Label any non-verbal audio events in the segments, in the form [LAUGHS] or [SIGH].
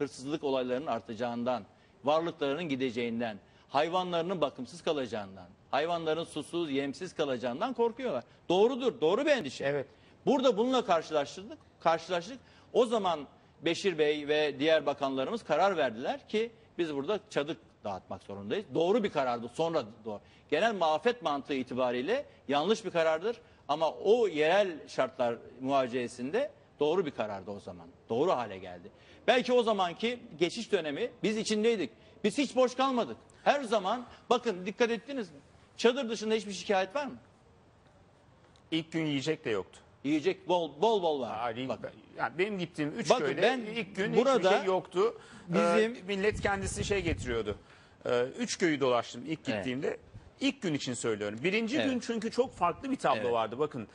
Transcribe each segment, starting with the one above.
hırsızlık olaylarının artacağından, varlıklarının gideceğinden, hayvanlarının bakımsız kalacağından, hayvanların susuz, yemsiz kalacağından korkuyorlar. Doğrudur, doğru bir endişe. Evet. Burada bununla karşılaştırdık, karşılaştık. O zaman Beşir Bey ve diğer bakanlarımız karar verdiler ki biz burada çadır dağıtmak zorundayız. Doğru bir karardı. Sonra doğru. Genel muafet mantığı itibariyle yanlış bir karardır. Ama o yerel şartlar muhaceyesinde doğru bir karardı o zaman. Doğru hale geldi. Belki o zamanki geçiş dönemi biz içindeydik. Biz hiç boş kalmadık. Her zaman bakın dikkat ettiniz mi? Çadır dışında hiçbir şikayet var mı? İlk gün yiyecek de yoktu. Yiyecek bol bol bol var. Ali, Bakın. yani benim gittiğim üç Bakın köyde ben ilk gün burada hiçbir şey yoktu. bizim- Ee, millet kendisi şey getiriyordu. Ee, üç köyü dolaştım ilk Evet. gittiğimde. İlk gün için söylüyorum. Birinci Evet. gün çünkü çok farklı bir tablo Evet. vardı. Bakın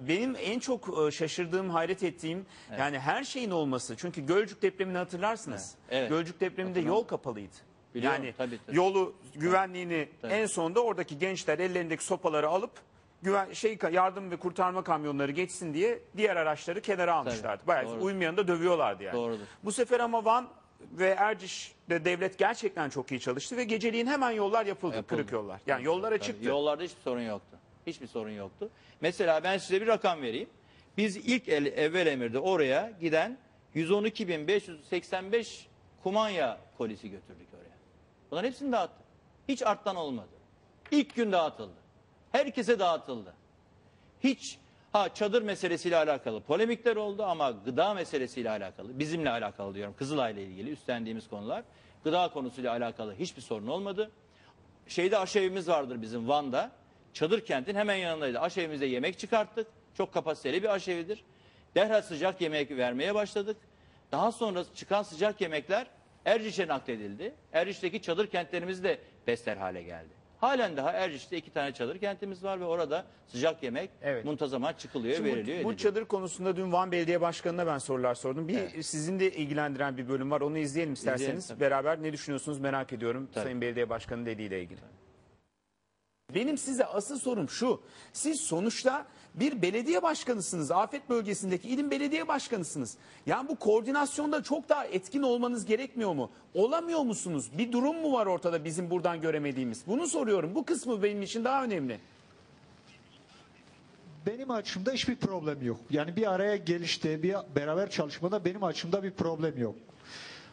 benim en çok e, şaşırdığım, hayret ettiğim yani her şeyin olması. Çünkü Gölcük depremini hatırlarsınız. Evet. Evet. Gölcük depreminde yol kapalıydı. Biliyorum, yani tabii, tabii. yolu güvenliğini Tabii. en sonunda oradaki gençler ellerindeki sopaları alıp güven şey yardım ve kurtarma kamyonları geçsin diye diğer araçları kenara almışlardı. Bayağı doğru. uymayanı da dövüyorlardı yani. Doğrudur. Bu sefer ama Van ve Erciş'te devlet gerçekten çok iyi çalıştı ve geceliğin hemen yollar yapıldı, Yapıldı. kırık yollar. Yani yollar Tabii, açıktı. Yollarda hiçbir sorun yoktu. Hiçbir sorun yoktu. Mesela ben size bir rakam vereyim. Biz ilk el, evvel emirde oraya giden 112.585 kumanya kolisi götürdük oraya. Bunların hepsini dağıttık. Hiç arttan olmadı. İlk gün dağıtıldı. Herkese dağıtıldı. Hiç ha çadır meselesiyle alakalı polemikler oldu ama gıda meselesiyle alakalı, bizimle alakalı diyorum Kızılay'la ilgili üstlendiğimiz konular. Gıda konusuyla alakalı hiçbir sorun olmadı. Şeyde aşevimiz vardır bizim Van'da. Çadır kentin hemen yanındaydı. Aşevimizde yemek çıkarttık. Çok kapasiteli bir aşevidir. Derhal sıcak yemek vermeye başladık. Daha sonra çıkan sıcak yemekler Erciş'e nakledildi. Erciş'teki çadır kentlerimiz de besler hale geldi. Halen daha Erciş'te iki tane çadır kentimiz var ve orada sıcak yemek Evet. muntazaman çıkılıyor, Şimdi bu- veriliyor. bu, ediliyor. çadır konusunda dün Van Belediye Başkanı'na ben sorular sordum. Bir sizin de ilgilendiren bir bölüm var. Onu izleyelim isterseniz. İzleyelim, tabii. Beraber ne düşünüyorsunuz merak ediyorum Tabii. Sayın Belediye Başkanı dediğiyle ilgili. Benim size asıl sorum şu. Siz sonuçta bir belediye başkanısınız. Afet bölgesindeki ilin belediye başkanısınız. Yani bu koordinasyonda çok daha etkin olmanız gerekmiyor mu? Olamıyor musunuz? Bir durum mu var ortada bizim buradan göremediğimiz? Bunu soruyorum. Bu kısmı benim için daha önemli. Benim açımda hiçbir problem yok. Yani bir araya gelişte, bir beraber çalışmada benim açımda bir problem yok.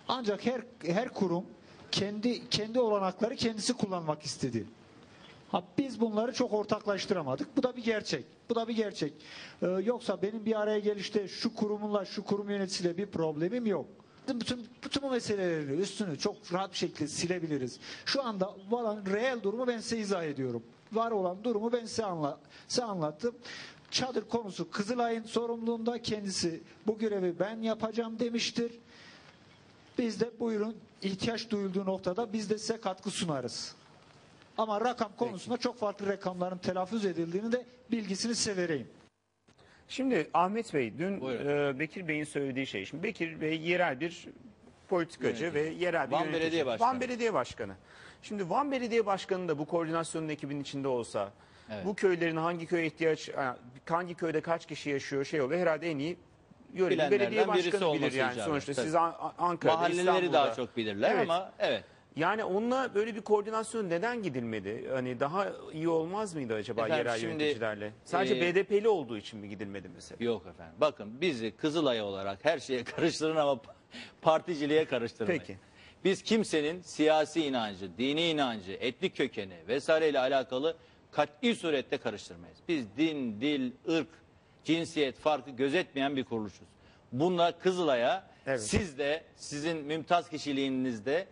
Ancak her her kurum kendi kendi olanakları kendisi kullanmak istedi. Ha, biz bunları çok ortaklaştıramadık. Bu da bir gerçek. Bu da bir gerçek. Ee, yoksa benim bir araya gelişte şu kurumunla şu kurum yöneticisiyle bir problemim yok. Bütün, bütün bu meseleleri üstünü çok rahat bir şekilde silebiliriz. Şu anda olan reel durumu ben size izah ediyorum. Var olan durumu ben size, anla, size anlattım. Çadır konusu Kızılay'ın sorumluluğunda kendisi bu görevi ben yapacağım demiştir. Biz de buyurun ihtiyaç duyulduğu noktada biz de size katkı sunarız. Ama rakam konusunda çok farklı rakamların telaffuz edildiğini de bilgisini size vereyim. Şimdi Ahmet Bey dün e, Bekir Bey'in söylediği şey. Şimdi Bekir Bey yerel bir politikacı Yönetici. ve yerel bir Van yönetici. Belediye Başkanı. Van Belediye Başkanı. Şimdi Van Belediye Başkanı da bu koordinasyonun ekibinin içinde olsa Evet. bu köylerin hangi köye ihtiyaç hangi köyde kaç kişi yaşıyor şey oluyor herhalde en iyi yöreli belediye birisi başkanı bilir yani sonuçta siz tabii. An- Ankara'da Mahalleleri İstanbul'da. daha çok bilirler Evet. ama evet. Yani onunla böyle bir koordinasyon neden gidilmedi? Hani daha iyi olmaz mıydı acaba Efendim, yerel şimdi, yöneticilerle? Sadece e, BDP'li olduğu için mi gidilmedi mesela? Yok efendim. Bakın bizi Kızılay olarak her şeye [LAUGHS] karıştırın ama particiliğe karıştırmayın. Peki. Biz kimsenin siyasi inancı, dini inancı, etnik kökeni vesaireyle alakalı kat'i surette karıştırmayız. Biz din, dil, ırk, cinsiyet farkı gözetmeyen bir kuruluşuz. Bunlar Kızılay'a Evet. siz de sizin mümtaz kişiliğinizde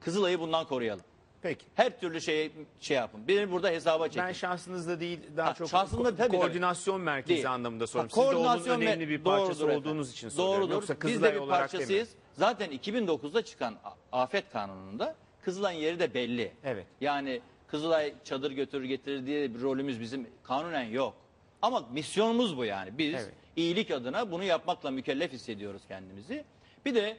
Kızılay'ı bundan koruyalım. Peki. Her türlü şey şey yapın. Beni burada hesaba çekin. Ben şahsınızda değil daha Ha, çok şahsında ko- tabii, koordinasyon merkezi Değil. anlamında Ha, soruyorum. Siz de onun önemli bir parçası olduğunuz efendim. için soruyorum. Doğrudur. Yoksa Biz Kızılay de bir parçasıyız. demiyorum. Zaten 2009'da çıkan afet kanununda Kızılay'ın yeri de belli. Evet. Yani Kızılay çadır götürür getirir diye bir rolümüz bizim kanunen yok. Ama misyonumuz bu yani. Biz Evet. iyilik adına bunu yapmakla mükellef hissediyoruz kendimizi. Bir de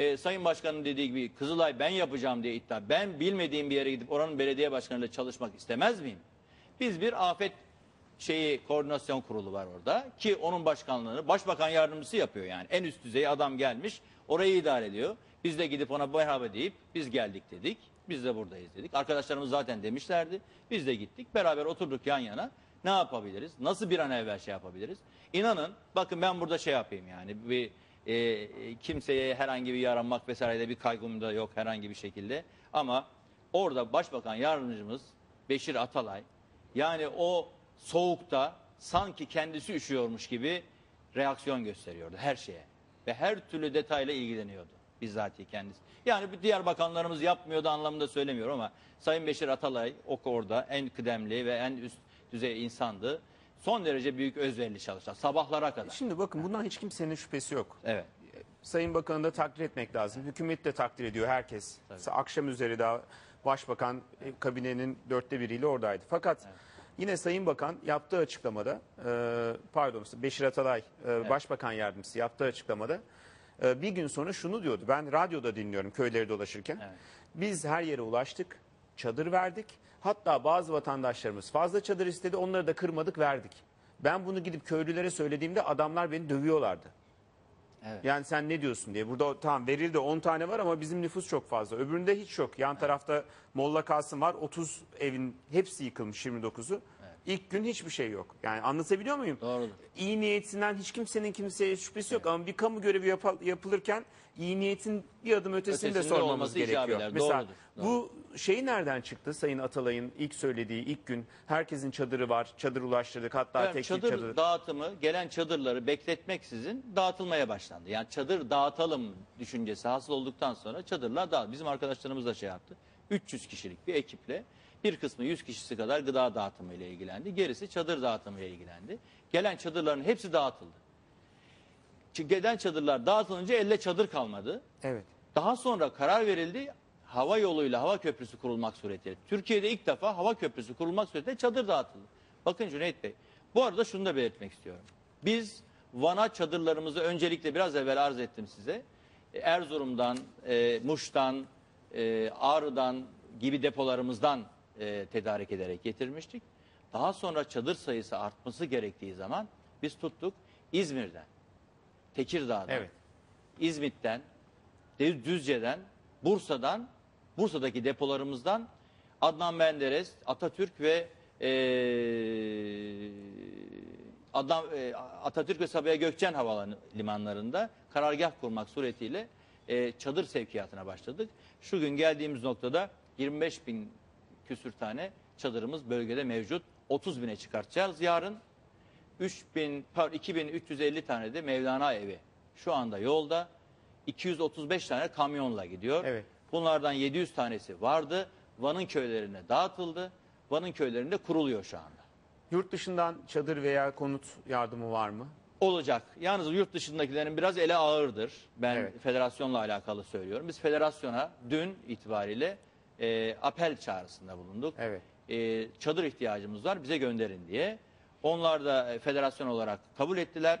e, Sayın Başkan'ın dediği gibi Kızılay ben yapacağım diye iddia. Ben bilmediğim bir yere gidip oranın belediye başkanıyla çalışmak istemez miyim? Biz bir afet şeyi koordinasyon kurulu var orada ki onun başkanlığını başbakan yardımcısı yapıyor yani. En üst düzey adam gelmiş orayı idare ediyor. Biz de gidip ona merhaba deyip biz geldik dedik. Biz de buradayız dedik. Arkadaşlarımız zaten demişlerdi. Biz de gittik. Beraber oturduk yan yana. Ne yapabiliriz? Nasıl bir an evvel şey yapabiliriz? İnanın bakın ben burada şey yapayım yani bir e, kimseye herhangi bir yaranmak vesaire bir kaygım da yok herhangi bir şekilde. Ama orada Başbakan Yardımcımız Beşir Atalay yani o soğukta sanki kendisi üşüyormuş gibi reaksiyon gösteriyordu her şeye. Ve her türlü detayla ilgileniyordu bizzatihi kendisi. Yani diğer bakanlarımız yapmıyordu anlamında söylemiyorum ama Sayın Beşir Atalay o orada en kıdemli ve en üst düzey insandı. Son derece büyük özverili çalışan sabahlara kadar. Şimdi bakın bundan hiç kimsenin şüphesi yok. Evet. Sayın Bakan'ı da takdir etmek lazım. Hükümet de takdir ediyor herkes. Akşam üzeri daha Başbakan e, kabinenin dörtte biriyle oradaydı. Fakat yine Sayın Bakan yaptığı açıklamada, e, pardon Beşir Atalay e, Başbakan Yardımcısı yaptığı açıklamada e, bir gün sonra şunu diyordu. Ben radyoda dinliyorum köyleri dolaşırken. Evet. Biz her yere ulaştık, çadır verdik. Hatta bazı vatandaşlarımız fazla çadır istedi, onları da kırmadık verdik. Ben bunu gidip köylülere söylediğimde adamlar beni dövüyorlardı. Evet. Yani sen ne diyorsun diye. Burada tamam verildi 10 tane var ama bizim nüfus çok fazla. Öbüründe hiç yok. Yan tarafta Molla Kasım var. 30 evin hepsi yıkılmış 29'u. İlk gün hiçbir şey yok. Yani anlatabiliyor muyum? Doğrudur. İyi niyetinden hiç kimsenin kimseye şüphesi yok ama bir kamu görevi yapa- yapılırken iyi niyetin bir adım ötesini de Ötesinde sormamız olması icap gerekiyor. Mesela Doğrudur, bu şey nereden çıktı Sayın Atalay'ın ilk söylediği ilk gün herkesin çadırı var. Çadır ulaştırdık hatta Evet, tek çadır çadır. dağıtımı gelen çadırları bekletmeksizin dağıtılmaya başlandı. Yani çadır dağıtalım düşüncesi hasıl olduktan sonra çadırlar dağıt. Bizim arkadaşlarımız da şey yaptı. 300 kişilik bir ekiple bir kısmı 100 kişisi kadar gıda dağıtımı ile ilgilendi. Gerisi çadır dağıtımı ile ilgilendi. Gelen çadırların hepsi dağıtıldı. Ç- Gelen çadırlar dağıtılınca elle çadır kalmadı. Evet. Daha sonra karar verildi hava yoluyla hava köprüsü kurulmak suretiyle. Türkiye'de ilk defa hava köprüsü kurulmak suretiyle çadır dağıtıldı. Bakın Cüneyt Bey bu arada şunu da belirtmek istiyorum. Biz Van'a çadırlarımızı öncelikle biraz evvel arz ettim size. E, Erzurum'dan, e, Muş'tan, e, Ağrı'dan gibi depolarımızdan e, tedarik ederek getirmiştik. Daha sonra çadır sayısı artması gerektiği zaman biz tuttuk İzmir'den, Tekirdağ'dan, Evet. İzmit'ten, Düz- Düzce'den, Bursa'dan, Bursa'daki depolarımızdan Adnan Menderes, Atatürk ve eee Adnan, eee, Atatürk ve Sabiha Gökçen havalanı limanlarında karargah kurmak suretiyle eee, çadır sevkiyatına başladık. Şu gün geldiğimiz noktada 25 bin küsür tane çadırımız bölgede mevcut. 30 bine çıkartacağız yarın. 3000 pardon 2350 tane de Mevlana evi şu anda yolda. 235 tane kamyonla gidiyor. Evet. Bunlardan 700 tanesi vardı. Van'ın köylerine dağıtıldı. Van'ın köylerinde kuruluyor şu anda. Yurt dışından çadır veya konut yardımı var mı? Olacak. Yalnız yurt dışındakilerin biraz ele ağırdır. Ben Evet. federasyonla alakalı söylüyorum. Biz federasyona dün itibariyle e, apel çağrısında bulunduk. Evet. E, çadır ihtiyacımız var bize gönderin diye. Onlar da e, federasyon olarak kabul ettiler.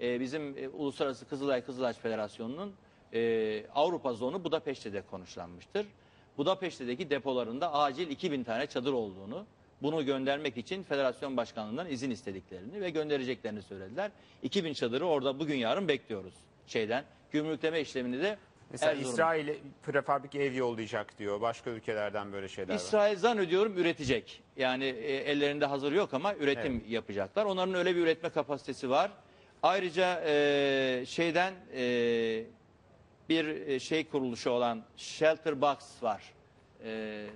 E, bizim e, Uluslararası Kızılay Kızılaç Federasyonu'nun e, Avrupa zonu Budapeşte'de konuşlanmıştır. Budapeşte'deki depolarında acil 2000 tane çadır olduğunu, bunu göndermek için federasyon başkanlığından izin istediklerini ve göndereceklerini söylediler. 2000 çadırı orada bugün yarın bekliyoruz şeyden. Gümrükleme işlemini de Mesela Erzurum- İsrail'e prefabrik ev yollayacak diyor. Başka ülkelerden böyle şeyler var. İsrail zannediyorum üretecek. Yani e, ellerinde hazır yok ama üretim yapacaklar. Onların öyle bir üretme kapasitesi var. Ayrıca e, şeyden e, bir e, şey kuruluşu olan Shelter Box var. E,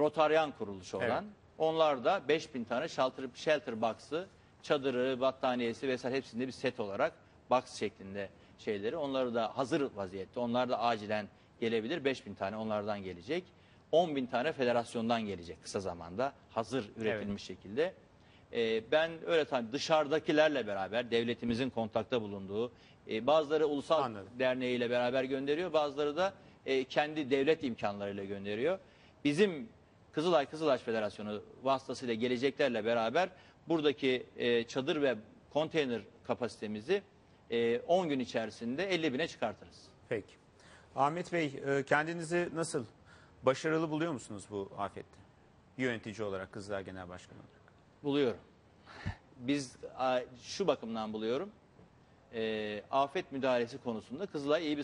Rotaryan kuruluşu olan. Evet. Onlar da 5000 tane shelter, shelter box'ı, çadırı, battaniyesi vesaire hepsinde bir set olarak box şeklinde şeyleri. Onları da hazır vaziyette. Onlar da acilen gelebilir. 5000 tane onlardan gelecek. 10 bin tane federasyondan gelecek kısa zamanda. Hazır üretilmiş şekilde. Ee, ben öyle tabii dışarıdakilerle beraber devletimizin kontakta bulunduğu e, bazıları ulusal Anladım. derneğiyle beraber gönderiyor. Bazıları da e, kendi devlet imkanlarıyla gönderiyor. Bizim Kızılay Kızılaç Federasyonu vasıtasıyla geleceklerle beraber buradaki e, çadır ve konteyner kapasitemizi e, 10 gün içerisinde 50 bine çıkartırız. Peki. Ahmet Bey e, kendinizi nasıl başarılı buluyor musunuz bu afette? Yönetici olarak Kızılay Genel Başkanı olarak. Buluyorum. Biz şu bakımdan buluyorum. E, afet müdahalesi konusunda Kızılay iyi bir